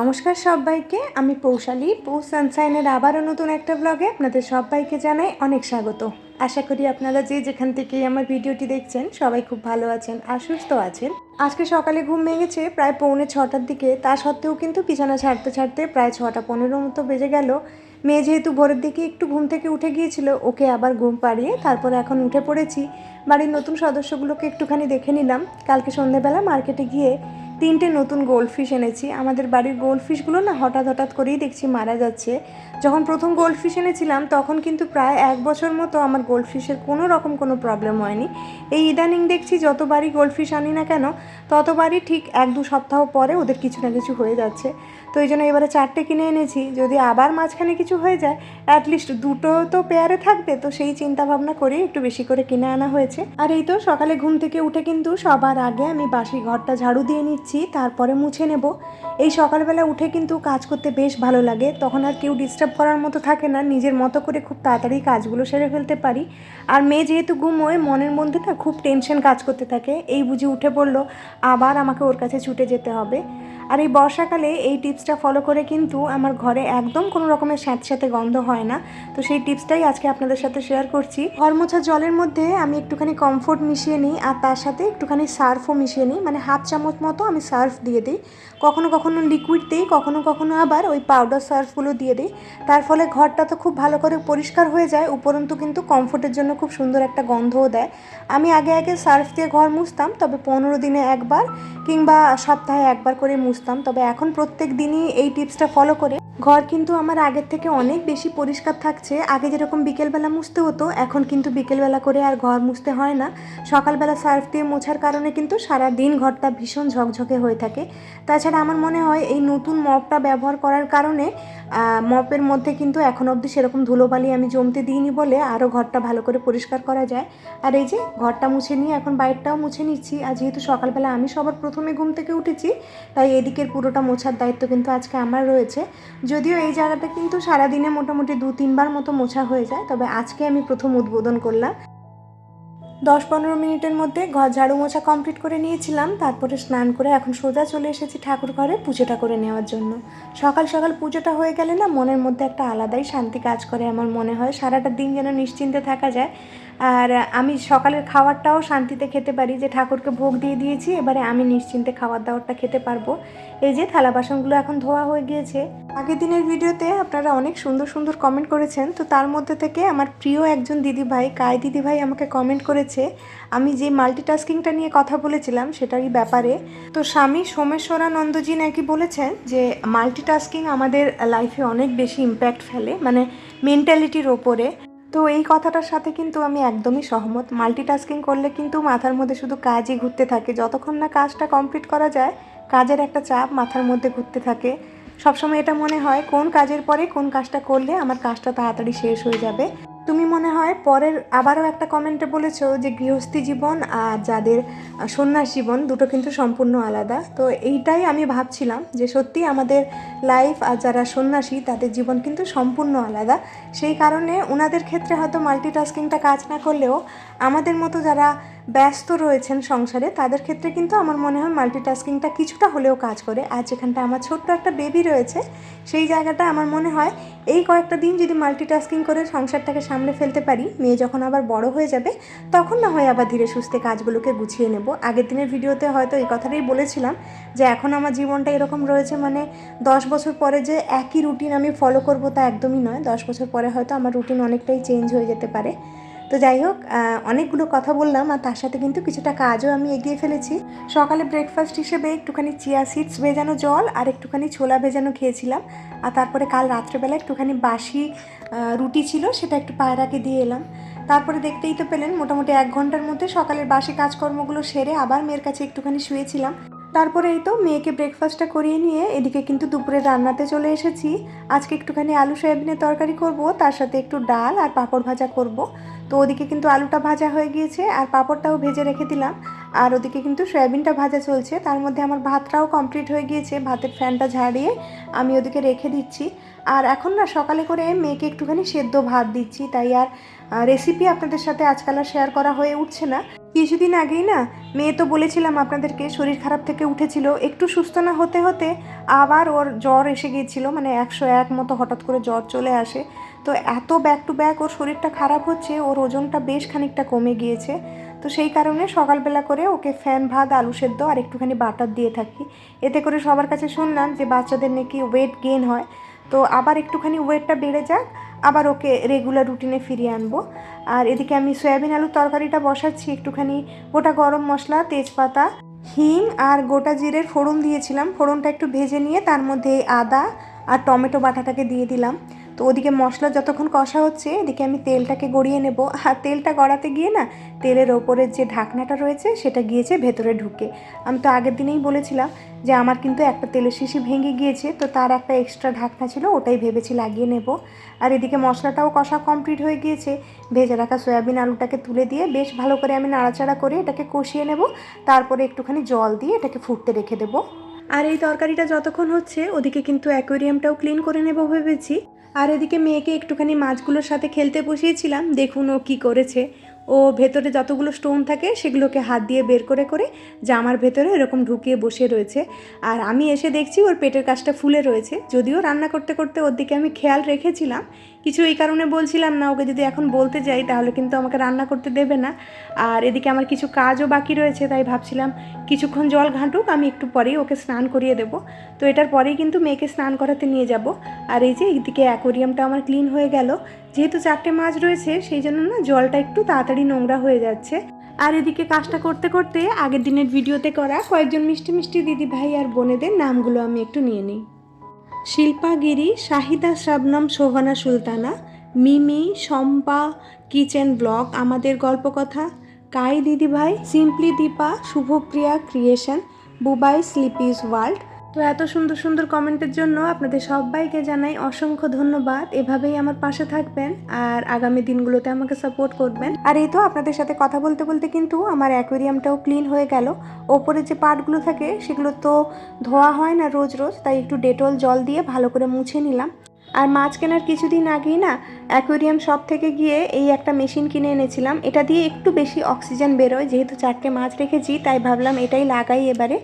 নমস্কার সবাইকে, আমি পৌশালী। পৌ সানসাইনের আবারও নতুন একটা ব্লগে আপনাদের সবাইকে জানাই অনেক স্বাগত। আশা করি আপনারা যে যেখান থেকে আমার ভিডিওটি দেখছেন, সবাই খুব ভালো আছেন আর সুস্থ আছেন। আজকে সকালে ঘুম ভেঙেছে প্রায় পৌনে ছটার দিকে। তা সত্ত্বেও কিন্তু বিছানা ছাড়তে ছাড়তে প্রায় ছটা পনেরো মতো বেজে গেল। মেয়ে যেহেতু ভোরের দিকে একটু ঘুম থেকে উঠে গিয়েছিল, ওকে আবার ঘুম পাড়িয়ে তারপর এখন উঠে পড়েছি। বাড়ির নতুন সদস্যগুলোকে একটুখানি দেখে নিলাম। কালকে সন্ধেবেলা মার্কেটে গিয়ে তিনটে নতুন গোল্ড ফিশ এনেছি। আমাদের বাড়ির গোল্ড ফিশগুলো না হঠাৎ হঠাৎ করেই দেখছি মারা যাচ্ছে। যখন প্রথম গোল্ড ফিশ এনেছিলাম, তখন কিন্তু প্রায় এক বছর মতো আমার গোল্ড ফিশের কোনো রকম কোনো প্রবলেম হয়নি। এই ইদানিং দেখছি যতবারই গোল্ড ফিশ আনি না কেন, ততবারই ঠিক এক দু সপ্তাহ পরে ওদের কিছু না কিছু হয়ে যাচ্ছে। তো এই জন্য এবারে চারটে কিনে এনেছি। যদি আবার মাঝখানে কিছু হয়ে যায় অ্যাটলিস্ট দুটো তো পেয়ারে থাকবে। তো সেই চিন্তা ভাবনা করে একটু বেশি করে কিনে আনা হয়েছে। আর এই তো সকালে ঘুম থেকে উঠে কিন্তু সবার আগে আমি বাসি ঘরটা ঝাড়ু দিয়ে নিচ্ছি, তারপরে মুছে নেব। এই সকালবেলা উঠে কিন্তু কাজ করতে বেশ ভালো লাগে। তখন আর কেউ ডিস্টার্ব করার মতো থাকে না, নিজের মতো করে খুব তাড়াতাড়ি কাজগুলো সেরে ফেলতে পারি। আর মেয়ে যেহেতু ঘুমোয় মনের মধ্যে না খুব টেনশন কাজ করতে থাকে। এই বুঝি উঠে পড়ল, আবার আমাকে ওর কাছে ছুটে যেতে হবে। আর এই বর্ষাকালে এই টিপসটা ফলো করে কিন্তু আমার ঘরে একদম কোনো রকমের স্যাঁত স্যাঁতে গন্ধ হয় না। তো সেই টিপসটাই আজকে আপনাদের সাথে শেয়ার করছি। ঘর মোছা জলের মধ্যে আমি একটুখানি কমফোর্ট মিশিয়ে নিই, আর তার সাথে একটুখানি সার্ফও মিশিয়ে নিই। মানে হাফ চামচ মতো আমি সার্ফ দিয়ে দিই। কখনো কখনো লিকুইড দিই, কখনো কখনো আবার ওই পাউডার সার্ফগুলো দিয়ে দিই। তার ফলে ঘরটা তো খুব ভালো করে পরিষ্কার হয়ে যায়, উপরন্তু কিন্তু কমফোর্টের জন্য খুব সুন্দর একটা গন্ধও দেয়। আমি আগে আগে সার্ফ দিয়ে ঘর মুছতাম, তবে পনেরো দিনে একবার কিংবা সপ্তাহে একবার করে মুছতাম। তবে এখন প্রত্যেক দিনই এই টিপসটা ফলো করে ঘর কিন্তু আমার আগের থেকে অনেক বেশি পরিষ্কার থাকছে। আগে যেরকম বিকেলবেলা মুছতে হতো, এখন কিন্তু বিকেলবেলা করে আর ঘর মুছতে হয় না। সকালবেলা সার্ফ দিয়ে মোছার কারণে কিন্তু সারা দিন ঘরটা ভীষণ ঝকঝকে হয়ে থাকে। তাছাড়া আমার মনে হয় এই নতুন মপটা ব্যবহার করার কারণে মপের মধ্যে কিন্তু এখন অবধি সেরকম ধুলোবালি আমি জমতে দিইনি বলে আরও ঘরটা ভালো করে পরিষ্কার করা যায়। আর এই যে ঘরটা মুছে নিয়ে এখন বাইরটাও মুছে নিচ্ছি। আর যেহেতু সকালবেলা আমি সবার প্রথমে ঘুম থেকে উঠেছি, তাই এদিকের পুরোটা মোছার দায়িত্ব কিন্তু আজকে আমার রয়েছে। যদিও এই জায়গাটা কিন্তু সারাদিনে মোটামুটি দু, তিনবার মতো মোছা হয়ে যায়, তবে আজকে আমি প্রথম উদ্বোধন করলাম। দশ, পনেরো মিনিটের মধ্যে ঘর ঝাড়ু মোছা কমপ্লিট করে নিয়েছিলাম, তারপরে স্নান করে এখন সোজা চলে এসেছি ঠাকুর ঘরে পুজোটা করে নেওয়ার জন্য। সকাল সকাল পুজোটা হয়ে গেলে না মনের মধ্যে একটা আলাদাই শান্তি কাজ করে, আমার মনে হয় সারাটা দিন যেন নিশ্চিন্তে থাকা যায়। আর আমি সকালের খাবারটাও শান্তিতে খেতে পারি, যে ঠাকুরকে ভোগ দিয়ে দিয়েছি, এবারে আমি নিশ্চিন্তে খাবার দাবারটা খেতে পারব। এই যে থালা বাসনগুলো এখন ধোয়া হয়ে গিয়েছে। আগের দিনের ভিডিওতে আপনারা অনেক সুন্দর সুন্দর কমেন্ট করেছেন, তো তার মধ্যে থেকে আমার প্রিয় একজন দিদিভাই কায় দিদিভাই আমাকে কমেন্ট করেছে, আমি যে মাল্টিটাস্কিংটা নিয়ে কথা বলেছিলাম সেটারই ব্যাপারে। তো স্বামী সোমেশ্বরানন্দজি নাকি বলেছেন যে মাল্টিটাস্কিং আমাদের লাইফে অনেক বেশি ইম্প্যাক্ট ফেলে মানে মেন্টালিটির ওপরে। তো এই কথাটার সাথে কিন্তু আমি একদমই সহমত। মাল্টিটাস্কিং করলে কিন্তু মাথার মধ্যে শুধু কাজই ঘুরতে থাকে। যতক্ষণ না কাজটা কমপ্লিট করা যায়, কাজের একটা চাপ মাথার মধ্যে ঘুরতে থাকে। সবসময় এটা মনে হয়, কোন কাজের পরে কোন কাজটা করলে আমার কাজটা তাড়াতাড়ি শেষ হয়ে যাবে। তুমি মনে হয় পরের আবারও একটা কমেন্টে বলেছ যে গৃহস্থী জীবন আর যাদের সন্ন্যাস জীবন দুটো কিন্তু সম্পূর্ণ আলাদা। তো এইটাই আমি ভাবছিলাম যে সত্যি আমাদের লাইফ আর যারা সন্ন্যাসী তাদের জীবন কিন্তু সম্পূর্ণ আলাদা। সেই কারণে ওনাদের ক্ষেত্রে হয়তো মাল্টিটাস্কিংটা কাজ না করলেও আমাদের মতো যারা ব্যস্ত রয়েছেন সংসারে, তাদের ক্ষেত্রে কিন্তু আমার মনে হয় মাল্টিটাস্কিংটা কিছুটা হলেও কাজ করে। আর যেখানটা আমার ছোট্ট একটা বেবি রয়েছে, সেই জায়গাটা আমার মনে হয় এই কয়েকটা দিন যদি মাল্টিটাস্কিং করে সংসারটাকে সামলে ফেলতে পারি, মেয়ে যখন আবার বড় হয়ে যাবে, তখন না হয় আবার ধীরে সুস্থে কাজগুলোকে গুছিয়ে নেব। আগের দিনের ভিডিওতে হয়তো এই কথাটাই বলেছিলাম যে এখন আমার জীবনটা এরকম রয়েছে মানে দশ বছর পরে যে একই রুটিন আমি ফলো করব তা একদমই নয়। দশ বছর পরে হয়তো আমার রুটিন অনেকটাই চেঞ্জ হয়ে যেতে পারে। তো যাই হোক অনেকগুলো কথা বললাম আর তার সাথে কিন্তু কিছুটা কাজও আমি এগিয়ে ফেলেছি। সকালে ব্রেকফাস্ট হিসেবে একটুখানি চিয়া সিডস ভেজানো জল আর একটুখানি ছোলা ভেজানো খেয়েছিলাম। আর তারপরে কাল রাত্রেবেলা একটুখানি বাসি রুটি ছিল, সেটা একটু পায়রাকে দিয়ে এলাম। তারপরে দেখতেই তো পেলেন, মোটামুটি এক ঘণ্টার মধ্যে সকালের বাসি কাজকর্মগুলো সেরে আবার মেয়ের কাছে একটুখানি শুয়েছিলাম। তারপরে এই তো মেয়েকে ব্রেকফাস্টটা করিয়ে নিয়ে এদিকে কিন্তু দুপুরে রান্নাতে চলে এসেছি। আজকে একটুখানি আলু সয়াবিনের তরকারি করব, তার সাথে একটু ডাল আর পাঁপড় ভাজা করব। তো ওদিকে কিন্তু আলুটা ভাজা হয়ে গিয়েছে আর পাঁপড়টাও ভেজে রেখে দিলাম। আর ওদিকে কিন্তু সয়াবিনটা ভাজা চলছে, তার মধ্যে আমার ভাতটাও কমপ্লিট হয়ে গিয়েছে, ভাতের ফ্যানটা ঝাড়িয়ে আমি ওদিকে রেখে দিচ্ছি। আর এখন না সকালে করে মেয়েকে একটুখানি সেদ্ধ ভাত দিচ্ছি, তাই আর রেসিপি আপনাদের সাথে আজকাল আর শেয়ার করা হয়ে উঠছে না। কিছুদিন আগেই না, মেয়ে তো বলেছিলাম আপনাদেরকে, শরীর খারাপ থেকে উঠেছিল। একটু সুস্থ না হতে হতে আবার ওর জ্বর এসে গিয়েছিল মানে একশো এক মতো হঠাৎ করে জ্বর চলে আসে। তো এত ব্যাক টু ব্যাক ওর শরীরটা খারাপ হচ্ছে, ওর ওজনটা বেশ খানিকটা কমে গিয়েছে। তো সেই কারণে সকালবেলা করে ওকে ফ্যান, ভাত, আলু সেদ্ধ আর একটুখানি বাটার দিয়ে থাকি। এতে করে সবার কাছে শুনলাম যে বাচ্চাদের নাকি ওয়েট গেন হয়। তো আবার একটুখানি ওয়েটটা বেড়ে যাক, আবার ওকে রেগুলার রুটিনে ফিরিয়ে আনব। আর এদিকে আমি সয়াবিন আলুর তরকারিটা বসাচ্ছি, একটুখানি গোটা গরম মশলা, তেজপাতা, হিং আর গোটা জিরের ফোড়ন দিয়েছিলাম। ফোড়নটা একটু ভেজে নিয়ে তার মধ্যে আদা আর টমেটো বাটাটাকে দিয়ে দিলাম। তো ওদিকে মশলা যতক্ষণ কষা হচ্ছে, এদিকে আমি তেলটাকে গড়িয়ে নেব। আর তেলটা গড়াতে গিয়ে না, তেলের ওপরের যে ঢাকনাটা রয়েছে, সেটা গিয়েছে ভেতরে ঢুকে। আমি তো আগের দিনেই বলেছিলাম যে আমার কিন্তু একটা তেলের শিশি ভেঙে গিয়েছে, তো তার একটা এক্সট্রা ঢাকনা ছিল, ওটাই ভেবেছি লাগিয়ে নেব। আর এদিকে মশলাটাও কষা কমপ্লিট হয়ে গিয়েছে। ভেজে রাখা সয়াবিন আলুটাকে তুলে দিয়ে বেশ ভালো করে আমি নাড়াচাড়া করে এটাকে কষিয়ে নেব। তারপরে একটুখানি জল দিয়ে এটাকে ফুটতে রেখে দেবো। আর এই তরকারিটা যতক্ষণ হচ্ছে, ওদিকে কিন্তু অ্যাকোয়ারিয়ামটাও ক্লিন করে নেব ভেবেছি। আর এদিকে মেয়েকে একটুখানি মাছগুলোর সাথে খেলতে বসিয়েছিলাম, দেখুন ও কী করেছে। ও ভেতরে যতগুলো স্টোন থাকে, সেগুলোকে হাত দিয়ে বের করে করে জামার ভেতরে এরকম ঢুকিয়ে বসে রয়েছে। আর আমি এসে দেখছি ওর পেটের কাজটা ফুলে রয়েছে, যদিও রান্না করতে করতে ওর দিকে আমি খেয়াল রেখেছিলাম কিছু এই কারণে বলছিলাম না, ওকে যদি এখন বলতে যাই তাহলে কিন্তু আমাকে রান্না করতে দেবে না। আর এদিকে আমার কিছু কাজও বাকি রয়েছে, তাই ভাবছিলাম কিছুক্ষণ জল ঘাঁটুক, আমি একটু পরেই ওকে স্নান করিয়ে দেবো। তো এটার পরেই কিন্তু মেয়েকে স্নান করাতে নিয়ে যাব। আর এই যে এইদিকে অ্যাকোরিয়ামটা আমার ক্লিন হয়ে গেল। যেহেতু চারটে মাছ রয়েছে, সেই জন্য না জলটা একটু তাড়াতাড়ি নোংরা হয়ে যাচ্ছে। আর এদিকে কাজটা করতে করতে আগের দিনের ভিডিওতে করা কয়েকজন মিষ্টি মিষ্টি দিদি ভাই আর বোনেদের নামগুলো আমি একটু নিয়ে নিই। শিল্পা গিরি শাহিদা শাবনম সোহানা সুলতানা, মিমি, শম্পা, কিচেন ব্লগ, আমাদের গল্পকথা, কাই দিদিভাই, সিম্পলি দীপা, শুভপ্রিয়া, ক্রিয়েশন, বুবাই স্লিপিস ওয়ার্ল্ড তো এত সুন্দর সুন্দর কমেন্টের জন্য আপনাদের সবাইকে জানাই অসংখ্য ধন্যবাদ। এভাবেই আমার পাশে থাকবেন আর আগামী দিনগুলোতে আমাকে সাপোর্ট করবেন। আর এই তো আপনাদের সাথে কথা বলতে বলতে কিন্তু আমার অ্যাকোয়ারিয়ামটাও ক্লিন হয়ে গেল। ওপরে যে পার্টগুলো থাকে সেগুলো তো ধোয়া হয় না রোজ রোজ, তাই একটু ডেটল জল দিয়ে ভালো করে মুছে নিলাম। আর মাছ কেনার কিছুদিন আগেই না অ্যাকোয়ারিয়াম শপ থেকে গিয়ে এই একটা মেশিন কিনে এনেছিলাম। এটা দিয়ে একটু বেশি অক্সিজেন বেরোয়, যেহেতু চারটে মাছ রেখেছি, তাই ভাবলাম এটাই লাগাই এবারে।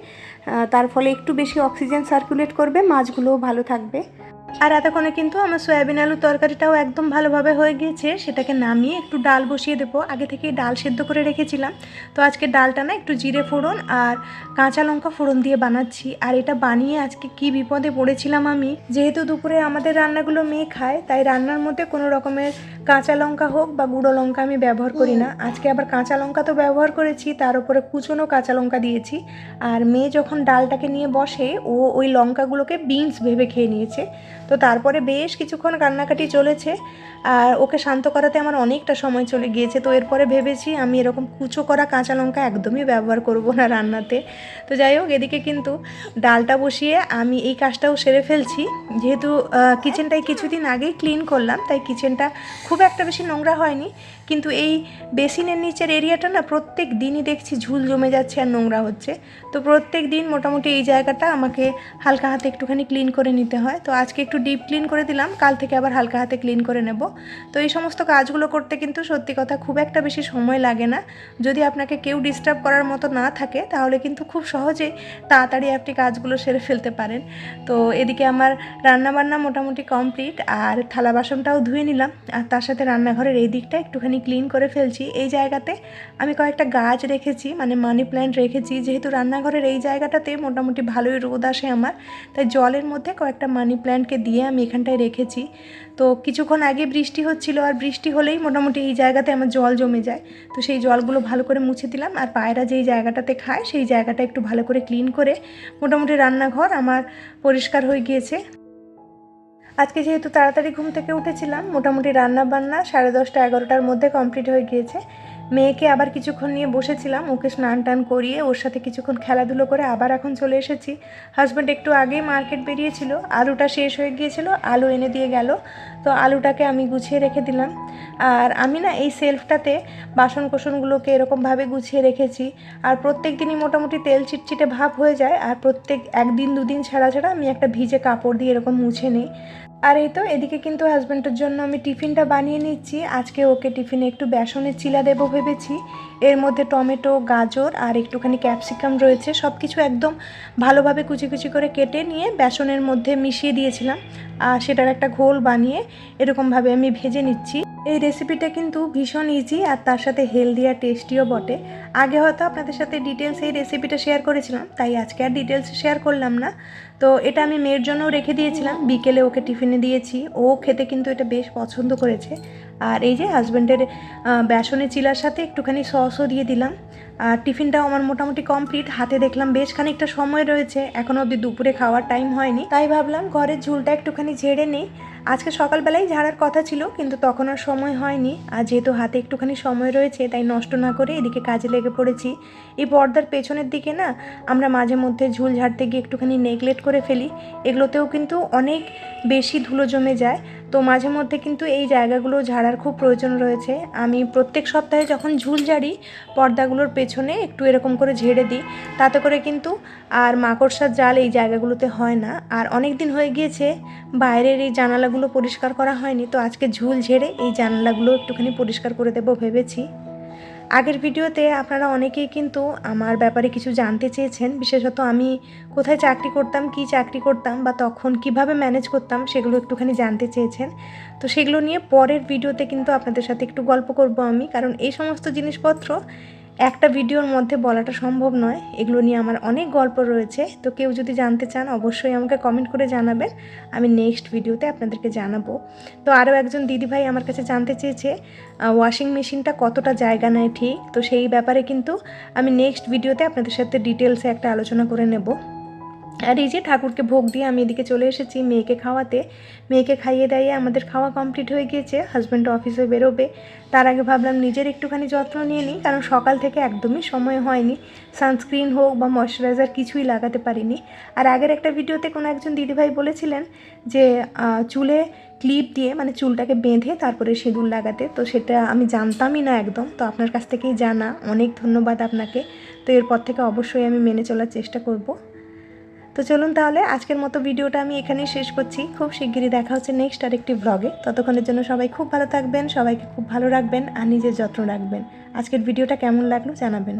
তার ফলে একটু বেশি অক্সিজেন সার্কুলেট করবে, মাছগুলোও ভালো থাকবে। আর এতক্ষণে কিন্তু আমার সয়াবিন আলুর তরকারিটাও একদম ভালোভাবে হয়ে গিয়েছে। সেটাকে নামিয়ে একটু ডাল বসিয়ে দেবো। আগে থেকেই ডাল সেদ্ধ করে রেখেছিলাম। তো আজকে ডালটা না একটু জিরে ফোড়ন আর কাঁচা লঙ্কা ফোড়ন দিয়ে বানাচ্ছি। আর এটা বানিয়ে আজকে কি বিপদে পড়েছিলাম আমি। যেহেতু দুপুরে আমাদের রান্নাগুলো মেয়ে খায়, তাই রান্নার মধ্যে কোনো রকমের কাঁচা লঙ্কা হোক বা গুঁড়ো লঙ্কা আমি ব্যবহার করি না। আজকে আবার কাঁচা লঙ্কা তো ব্যবহার করেছি, তার উপরে কুচনো কাঁচা লঙ্কা দিয়েছি। আর মেয়ে যখন ডালটাকে নিয়ে বসে, ও ওই লঙ্কাগুলোকে বিনস ভেবে খেয়ে নিয়েছে। তো তারপরে বেশ কিছুক্ষণ কান্নাকাটি চলেছে, আর ওকে শান্ত করাতে আমার অনেকটা সময় চলে গিয়েছে। তো এরপরে ভেবেছি আমি এরকম কুচো করা কাঁচা লঙ্কা একদমই ব্যবহার করব না রান্নাতে। তো যাই হোক, এদিকে কিন্তু ডালটা বসিয়ে আমি এই কাজটাও সেরে ফেলছি। যেহেতু কিচেনটাই কিছুদিন আগেই ক্লিন করলাম, তাই কিচেনটা খুব একটা বেশি নোংরা হয়নি। কিন্তু এই বেসিনের নিচের এরিয়াটা না প্রত্যেক দিনই দেখছি ঝুল জমে যাচ্ছে আর নোংরা হচ্ছে। তো প্রত্যেক দিন মোটামুটি এই জায়গাটা আমাকে হালকা হাতে একটুখানি ক্লিন করে নিতে হয়। তো আজকে একটু ডিপ ক্লিন করে দিলাম, কাল থেকে আবার হালকা হাতে ক্লিন করে নেব। তো এই সমস্ত কাজগুলো করতে কিন্তু সত্যি কথা খুব একটা বেশি সময় লাগে না। যদি আপনাকে কেউ ডিস্টার্ব করার মতো না থাকে, তাহলে কিন্তু খুব সহজেই তাড়াতাড়ি আপনি কাজগুলো সেরে ফেলতে পারেন। তো এদিকে আমার রান্নাবান্না মোটামুটি কমপ্লিট আর থালা বাসনটাও ধুয়ে নিলাম। আর তার সাথে রান্নাঘরের এই দিকটা একটুখানি ক্লিন করে ফেলছি এই জায়গাতে। আমি কয়েকটা গাছ রেখেছি মানে মানি প্ল্যান্ট রেখেছি। যেহেতু রান্নাঘরের এই জায়গাটাতে মোটামুটি ভালোই রোদ আসে আমার, তাই জলের মধ্যে কয়েকটা মানি প্ল্যান্টকে দিয়ে আমি এখানটায় রেখেছি। তো কিছুক্ষণ আগে বৃষ্টি হচ্ছিল, আর বৃষ্টি হলেই মোটামুটি এই জায়গাতে আমার জল জমে যায়। তো সেই জলগুলো ভালো করে মুছে দিলাম, আর পায়রা যেই জায়গাটাতে খায়, সেই জায়গাটা একটু ভালো করে ক্লিন করে মোটামুটি রান্নাঘর আমার পরিষ্কার হয়ে গিয়েছে। আজকে যেহেতু তাড়াতাড়ি ঘুম থেকে উঠেছিলাম, মোটামুটি রান্না বান্না সাড়ে দশটা এগারোটার মধ্যে কমপ্লিট হয়ে গিয়েছে। মেয়েকে আবার কিছুক্ষণ নিয়ে বসেছিলাম, ওকে স্নান টান করিয়ে ওর সাথে কিছুক্ষণ খেলাধুলো করে আবার এখন চলে এসেছি। হাজব্যান্ড একটু আগেই মার্কেট বেরিয়েছিল, আলুটা শেষ হয়ে গিয়েছিল, আলু এনে দিয়ে গেল। তো আলুটাকে আমি গুছিয়ে রেখে দিলাম। আর আমি না এই সেলফটাতে বাসন কোসনগুলোকে এরকমভাবে গুছিয়ে রেখেছি। আর প্রত্যেক দিনই মোটামুটি তেল চিটচিটে ভাব হয়ে যায়, আর প্রত্যেক একদিন দুদিন ছাড়া ছাড়া আমি একটা ভিজে কাপড় দিয়ে এরকম মুছে নিই। আর এই তো, এদিকে কিন্তু হাজব্যান্ডের জন্য আমি টিফিনটা বানিয়ে নিচ্ছি। আজকে ওকে টিফিনে একটু বেসনের চিলা দেবো ভেবেছি। এর মধ্যে টমেটো, গাজর আর একটুখানি ক্যাপসিকাম রয়েছে। সব কিছু একদম ভালোভাবে কুচি কুচি করে কেটে নিয়ে বেসনের মধ্যে মিশিয়ে দিয়েছিলাম। আর সেটার একটা ঘোল বানিয়ে এরকমভাবে আমি ভেজে নিচ্ছি। এই রেসিপিটা কিন্তু ভীষণ ইজি আর তার সাথে হেলদি আর টেস্টিও বটে। আগে হয়তো আপনাদের সাথে ডিটেলস এই রেসিপিটা শেয়ার করেছিলাম, তাই আজকে আর ডিটেলস শেয়ার করলাম না। তো এটা আমি মেয়ের জন্যও রেখে দিয়েছিলাম, বিকেলে ওকে টিফিনে দিয়েছি। ও খেতে কিন্তু এটা বেশ পছন্দ করেছে। আর এই যে হাজব্যান্ডের বেসনের চিলার সাথে একটুখানি সসও দিয়ে দিলাম। আর টিফিনটাও আমার মোটামুটি কমপ্লিট হাতে দেখলাম বেশ খানিকটা সময় রয়েছে। এখনও অবধি দুপুরে খাওয়ার টাইম হয়নি। তাই ভাবলাম ঘরের ঝুলটা একটুখানি ঝেড়ে নিই। আজকে সকালবেলাই ঝাড়ার কথা ছিল, কিন্তু তখন আর সময় হয়নি। আর যেহেতু হাতে একটুখানি সময় রয়েছে, তাই নষ্ট না করে এদিকে কাজে লেগে পড়েছি। এই পর্দার পেছনের দিকে না, আমরা মাঝে মধ্যে ঝুল ঝাড়তে গিয়ে একটুখানি নেগলেক্ট করে ফেলি। এগুলোতেও কিন্তু অনেক বেশি ধুলো জমে যায়। তো মাঝে মধ্যে কিন্তু এই জায়গাগুলো ঝাড়ার খুব প্রয়োজন রয়েছে। আমি প্রত্যেক সপ্তাহে যখন ঝুল ঝাড়ি, পর্দাগুলোর পেছনে একটু এরকম করে ঝেড়ে দিই। তাতে করে কিন্তু আর মাকড়সার জাল এই জায়গাগুলোতে হয় না। আর অনেক দিন হয়ে গিয়েছে, বাইরের এই জানালাগুলো পরিষ্কার করা হয়নি। তো আজকে ঝুল ঝেড়ে এই জানালাগুলো একটুখানি পরিষ্কার করে দেবো ভেবেছি। আগের ভিডিওতে আপনারা অনেকেই কিন্তু আমার ব্যাপারে কিছু জানতে চেয়েছেন। বিশেষত আমি কোথায় চাকরি করতাম, কি চাকরি করতাম বা তখন কীভাবে ম্যানেজ করতাম সেগুলো একটুখানি জানতে চেয়েছেন। তো সেগুলো নিয়ে পরের ভিডিওতে কিন্তু আপনাদের সাথে একটু গল্প করব আমি। কারণ এই সমস্ত জিনিসপত্র একটা ভিডিওর মধ্যে বলাটা সম্ভব নয়। এগুলো নিয়ে আমার অনেক গল্প রয়েছে। তো কেউ যদি জানতে চান, অবশ্যই আমাকে কমেন্ট করে জানাবেন। আমি নেক্সট ভিডিওতে আপনাদেরকে জানাব। তো আরও একজন দিদিভাই আমার কাছে জানতে চেয়েছে ওয়াশিং মেশিনটা কতটা জায়গা নেয় ঠিক? তো সেই ব্যাপারে কিন্তু আমি নেক্সট ভিডিওতে আপনাদের সাথে ডিটেলসে একটা আলোচনা করে নেব। আর এই যে ঠাকুরকে ভোগ দিয়ে আমি এদিকে চলে এসেছি মেয়েকে খাওয়াতে। মেয়েকে খাইয়ে দাইয়ে আমাদের খাওয়া কমপ্লিট হয়ে গিয়েছে হাজব্যান্ড অফিসে বেরোবে। তার আগে ভাবলাম নিজের একটুখানি যত্ন নিয়ে নিই, কারণ সকাল থেকে একদমই সময় হয়নি। সানস্ক্রিন হোক বা ময়শ্চারাইজার কিছুই লাগাতে পারিনি। আর আগের একটা ভিডিওতে কোনো একজন দিদিভাই বলেছিলেন যে চুলে ক্লিপ দিয়ে মানে চুলটাকে বেঁধে তারপরে সিঁদুর লাগাতে। তো সেটা আমি জানতামই না একদম। তো আপনার কাছ থেকেই জানা। অনেক ধন্যবাদ আপনাকে। তো এরপর থেকে অবশ্যই আমি মেনে চলার চেষ্টা করব। তো চলুন তাহলে আজকের মতো ভিডিওটা আমি এখানেই শেষ করছি। খুব শিগগিরই দেখা হচ্ছে নেক্সট আরেকটি ব্লগে ততক্ষণের জন্য সবাই খুব ভালো থাকবেন, সবাইকে খুব ভালো রাখবেন আর নিজের যত্ন রাখবেন। আজকের ভিডিওটা কেমন লাগল জানাবেন।